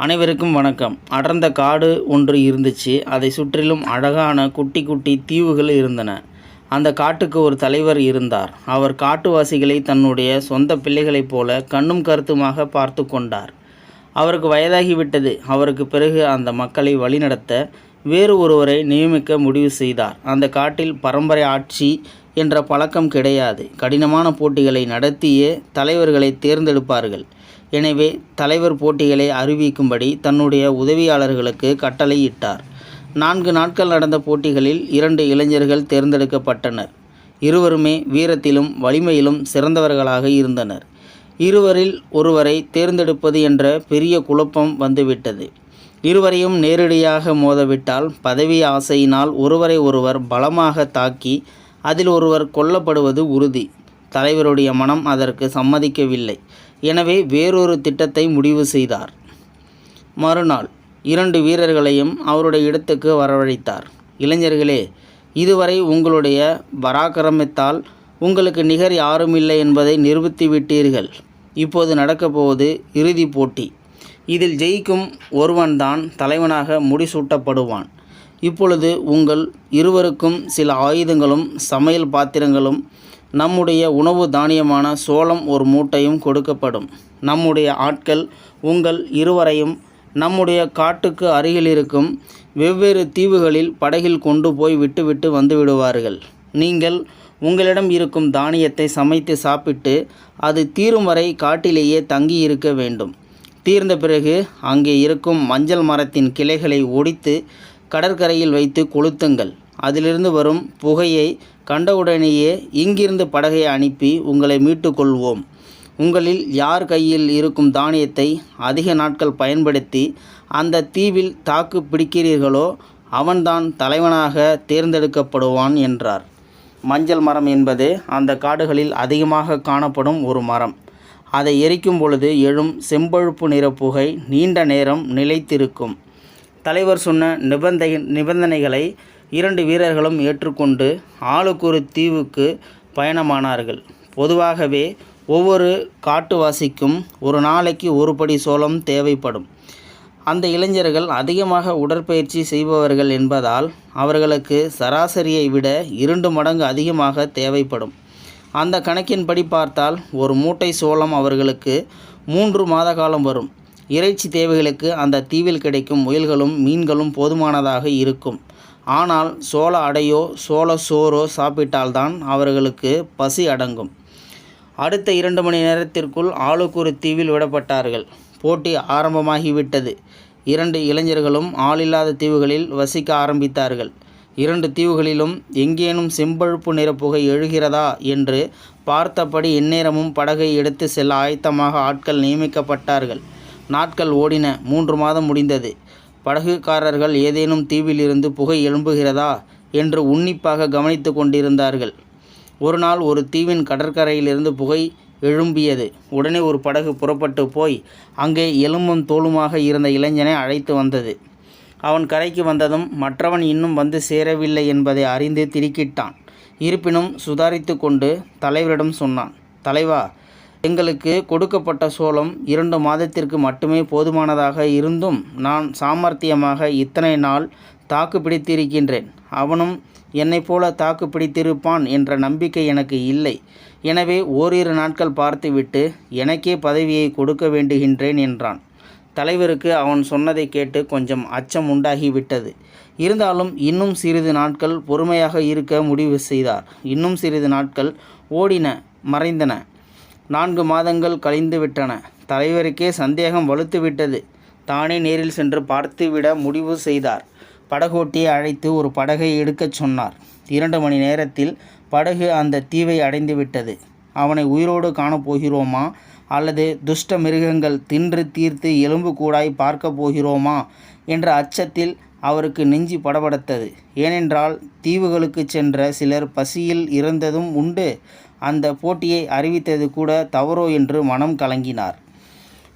அனைவருக்கும் வணக்கம். அடர்ந்த காடு ஒன்று இருந்துச்சு. அதை சுற்றிலும் அழகான குட்டி குட்டி தீவுகள் இருந்தன. அந்த காட்டுக்கு ஒரு தலைவர் இருந்தார். அவர் காட்டுவாசிகளை தன்னுடைய சொந்த பிள்ளைகளைப் போல கண்ணும் கருத்துமாக பார்த்து கொண்டார். அவருக்கு வயதாகிவிட்டது அவருக்கு பிறகு அந்த மக்களை வழிநடத்த வேறு ஒருவரை நியமிக்க முடிவு செய்தார். அந்த காட்டில் பரம்பரை ஆட்சி என்ற பழக்கம் கிடையாது. கடினமான போட்டிகளை நடத்தியே தலைவர்களை தேர்ந்தெடுப்பார்கள். எனவே தலைவர் போட்டிகளை அறிவிக்கும்படி தன்னுடைய உதவியாளர்களுக்கு கட்டளையிட்டார் நான்கு நாட்கள் நடந்த போட்டிகளில் இரண்டு இளைஞர்கள் தேர்ந்தெடுக்கப்பட்டனர். இருவருமே வீரத்திலும் வலிமையிலும் சிறந்தவர்களாக இருந்தனர். இருவரில் ஒருவரை தேர்ந்தெடுப்பது என்ற பெரிய குழப்பம் வந்துவிட்டது. இருவரையும் நேரடியாக மோதவிட்டால் பதவி ஆசையினால் ஒருவரை ஒருவர் பலமாக தாக்கி அதில் ஒருவர் கொல்லப்படுவது உறுதி. தலைவருடைய மனம் அதற்கு சம்மதிக்கவில்லை. எனவே வேறொரு திட்டத்தை முடிவு செய்தார். மறுநாள் இரண்டு வீரர்களையும் அவருடைய இடத்துக்கு வரவழைத்தார். இளைஞர்களே இதுவரை உங்களுடைய பராக்கிரமத்தால் உங்களுக்கு நிகர் யாரும் இல்லை என்பதை நிரூபித்து விட்டீர்கள். இப்போது நடக்கப்போவது போவது இறுதிப் போட்டி. இதில் ஜெயிக்கும் ஒருவன்தான் தலைவனாக முடிசூட்டப்படுவான். இப்பொழுது உங்கள் இருவருக்கும் சில ஆயுதங்களும் சமையல் பாத்திரங்களும் நம்முடைய உணவு தானியமான சோளம் ஒரு மூட்டையும் கொடுக்கப்படும். நம்முடைய ஆட்கள் உங்கள் இருவரையும் நம்முடைய காட்டுக்கு அருகில் இருக்கும் வெவ்வேறு தீவுகளில் படகில் கொண்டு போய் விட்டுவிட்டு வந்துவிடுவார்கள் நீங்கள் உங்களிடம் இருக்கும் தானியத்தை சமைத்து சாப்பிட்டு அது தீரும் வரை காட்டிலேயே தங்கி இருக்க வேண்டும். தீர்ந்த பிறகு அங்கே இருக்கும் மஞ்சள் மரத்தின் கிளைகளை ஒடித்து கடற்கரையில் வைத்து கொளுத்துங்கள். அதிலிருந்து வரும் புகையை கண்டவுடனேயே இங்கிருந்து படகை அனுப்பி உங்களை மீட்டு கொள்வோம் உங்களில் யார் கையில் இருக்கும் தானியத்தை அதிக நாட்கள் பயன்படுத்தி அந்த தீவில் தாக்கு பிடிக்கிறீர்களோ அவன்தான் தலைவனாக தேர்ந்தெடுக்கப்படுவான் என்றார். மஞ்சள் மரம் என்பது அந்த காடுகளில் அதிகமாக காணப்படும் ஒரு மரம். அதை எரிக்கும் பொழுது எழும் செம்பழுப்பு நிற புகை நீண்ட நேரம் நிலைத்திருக்கும். தலைவர் சொன்ன நிபந்தை நிபந்தனைகளை இரண்டு வீரர்களும் ஏற்றுக்கொண்டு ஆளுக்கொரு தீவுக்கு பயணமானார்கள். பொதுவாகவே ஒவ்வொரு காட்டுவாசிக்கும் ஒரு நாளைக்கு ஒரு படி சோளம் தேவைப்படும். அந்த இளைஞர்கள் அதிகமாக உடற்பயிற்சி செய்பவர்கள் என்பதால் அவர்களுக்கு சராசரியை விட இரண்டு மடங்கு அதிகமாக தேவைப்படும். அந்த கணக்கின்படி பார்த்தால் ஒரு மூட்டை சோளம் அவர்களுக்கு மூன்று மாத காலம் வரும். இறைச்சி தேவைகளுக்கு அந்த தீவில் கிடைக்கும் முயல்களும் மீன்களும் போதுமானதாக இருக்கும். ஆனால் சோள அடையோ சோள சோறோ சாப்பிட்டால்தான் அவர்களுக்கு பசி அடங்கும். அடுத்த இரண்டு மணி நேரத்திற்குள் ஆளுக்கு ஒரு தீவில் விடப்பட்டார்கள். போட்டி ஆரம்பமாகிவிட்டது. இரண்டு இளைஞர்களும் ஆளில்லாத தீவுகளில் வசிக்க ஆரம்பித்தார்கள். இரண்டு தீவுகளிலும் எங்கேனும் செம்பழுப்பு நிற புகை எழுகிறதா என்று பார்த்தபடி எந்நேரமும் படகை எடுத்து செல்ல ஆயத்தமாக ஆட்கள் நியமிக்கப்பட்டார்கள். நாட்கள் ஓடின மூன்று மாதம் முடிந்தது. படகுக்காரர்கள் ஏதேனும் தீவிலிருந்து புகை எழும்புகிறதா என்று உன்னிப்பாக கவனித்து கொண்டிருந்தார்கள். ஒரு நாள் ஒரு தீவின் கடற்கரையிலிருந்து புகை எழும்பியது. உடனே ஒரு படகு புறப்பட்டு போய் அங்கே எலும்பும் தோலுமாக இருந்த இளைஞனை அழைத்து வந்தது. அவன் கரைக்கு வந்ததும் மற்றவன் இன்னும் வந்து சேரவில்லை என்பதை அறிந்து திடுக்கிட்டான். இருப்பினும் சுதாரித்து கொண்டு தலைவரிடம் சொன்னான் தலைவா எங்களுக்கு கொடுக்கப்பட்ட சோளம் இரண்டு மாதத்திற்கு மட்டுமே போதுமானதாக இருந்தும் நான் சாமர்த்தியமாக இத்தனை நாள் தாக்கு பிடித்திருக்கின்றேன். அவனும் என்னைப் போல தாக்கு பிடித்திருப்பான் என்ற நம்பிக்கை எனக்கு இல்லை. எனவே ஓரிரு நாட்கள் பார்த்துவிட்டு எனக்கே பதவியை கொடுக்க வேண்டுகின்றேன் என்றான். தலைவருக்கு அவன் சொன்னதை கேட்டு கொஞ்சம் அச்சம் உண்டாகிவிட்டது. இருந்தாலும் இன்னும் சிறிது நாட்கள் பொறுமையாக இருக்க முடிவு செய்தார். இன்னும் சிறிது நாட்கள் ஓடின மறைந்தன. நான்கு மாதங்கள் கழிந்துவிட்டன தலைவருக்கே சந்தேகம் வலுத்துவிட்டது தானே நேரில் சென்று பார்த்துவிட முடிவு செய்தார். படகோட்டியை அழைத்து ஒரு படகை எடுக்கச் சொன்னார். இரண்டு மணி நேரத்தில் படகு அந்த தீவை அடைந்துவிட்டது அவனை உயிரோடு காணப்போகிறோமா அல்லது துஷ்ட மிருகங்கள் தின்று தீர்த்து எலும்பு கூடாய் பார்க்க போகிறோமா? என்ற அச்சத்தில் அவருக்கு நெஞ்சி படபடத்தது. ஏனென்றால் தீவுகளுக்கு சென்ற சிலர் பசியில் இறந்ததும் உண்டு. அந்த போட்டியை அறிவித்தது கூட தவறோ என்று மனம் கலங்கினார்.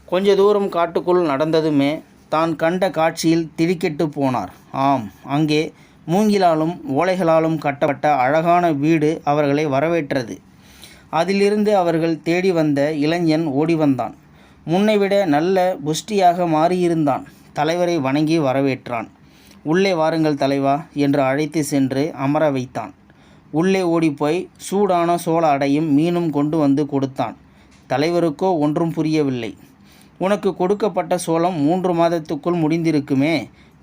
கொஞ்ச தூரம் காட்டுக்குள் நடந்ததுமே தான் கண்ட காட்சியில் திடுக்கிட்டு போனார். ஆம் அங்கே மூங்கிலாலும் ஓலைகளாலும் கட்டப்பட்ட அழகான வீடு அவர்களை வரவேற்றது. அதிலிருந்து அவர்கள் தேடி வந்த இளைஞன் ஓடி வந்தான். முன்னை விட நல்ல புஷ்டியாக மாறியிருந்தான். தலைவரை வணங்கி வரவேற்றான். உள்ளே வாருங்கள் தலைவா என்று அழைத்து சென்று அமர வைத்தான். உள்ளே ஓடிப்போய் சூடான சோள அடையும் மீனும் கொண்டு வந்து கொடுத்தான். தலைவருக்கோ ஒன்றும் புரியவில்லை. உனக்கு கொடுக்கப்பட்ட சோளம் மூன்று மாதத்துக்குள் முடிந்திருக்குமே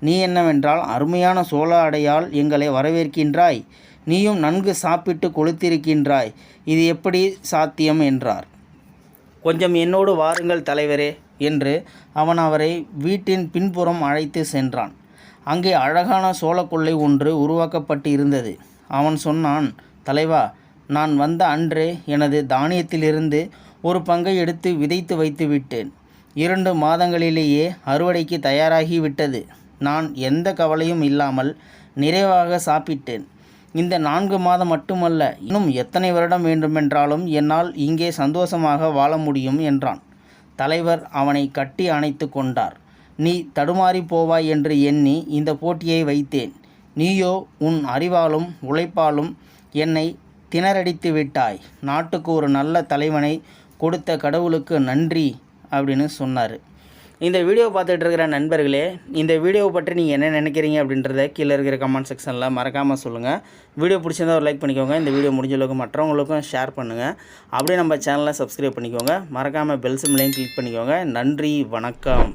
நீ என்னவென்றால் அருமையான சோள அடையால் எங்களை வரவேற்கின்றாய். நீயும் நன்கு சாப்பிட்டு கொளுத்திருக்கின்றாய். இது எப்படி சாத்தியம் என்றார். கொஞ்சம் என்னோடு வாருங்கள் தலைவரே என்று அவன் அவரை வீட்டின் பின்புறம் அழைத்து சென்றான். அங்கே அழகான சோளக்கொள்ளை ஒன்று உருவாக்கப்பட்டு இருந்தது அவன் சொன்னான் தலைவா நான் வந்த அன்றே எனது தானியத்திலிருந்து ஒரு பங்கை எடுத்து விதைத்து வைத்து விட்டேன். இரண்டு மாதங்களிலேயே அறுவடைக்கு தயாராகி விட்டது. நான் எந்த கவலையும் இல்லாமல் நிறைவாக சாப்பிட்டேன். இந்த நான்கு மாதம் மட்டுமல்ல இன்னும் எத்தனை வருடம் வேண்டுமென்றாலும் என்னால் இங்கே சந்தோஷமாக வாழ முடியும் என்றான். தலைவர் அவனை கட்டி அணைத்து கொண்டார். நீ தடுமாறி போவாய் என்று எண்ணி இந்த போட்டியை வைத்தேன். நீயோ உன் அறிவாலும் உழைப்பாலும் என்னை திணறடித்து விட்டாய். நாட்டுக்கு ஒரு நல்ல தலைவனை கொடுத்த கடவுளுக்கு நன்றி அப்படின்னு சொன்னார். இந்த வீடியோ பார்த்துட்டு இருக்கிற நண்பர்களே இந்த வீடியோவை பற்றி நீங்கள் என்ன நினைக்கிறீங்க அப்படின்றத கீழே இருக்கிற கமெண்ட் செக்ஷனில் மறக்காமல் சொல்லுங்கள் வீடியோ பிடிச்சிருந்தா ஒரு லைக் பண்ணிக்கோங்க. இந்த வீடியோ முடிஞ்ச அளவுக்கு மற்றவங்களுக்கும் ஷேர் பண்ணுங்கள் அப்படியே நம்ம சேனலை சப்ஸ்கிரைப் பண்ணிக்கோங்க. மறக்காமல் பெல் சிம்லையும் கிளிக் பண்ணிக்கோங்க. நன்றி வணக்கம்.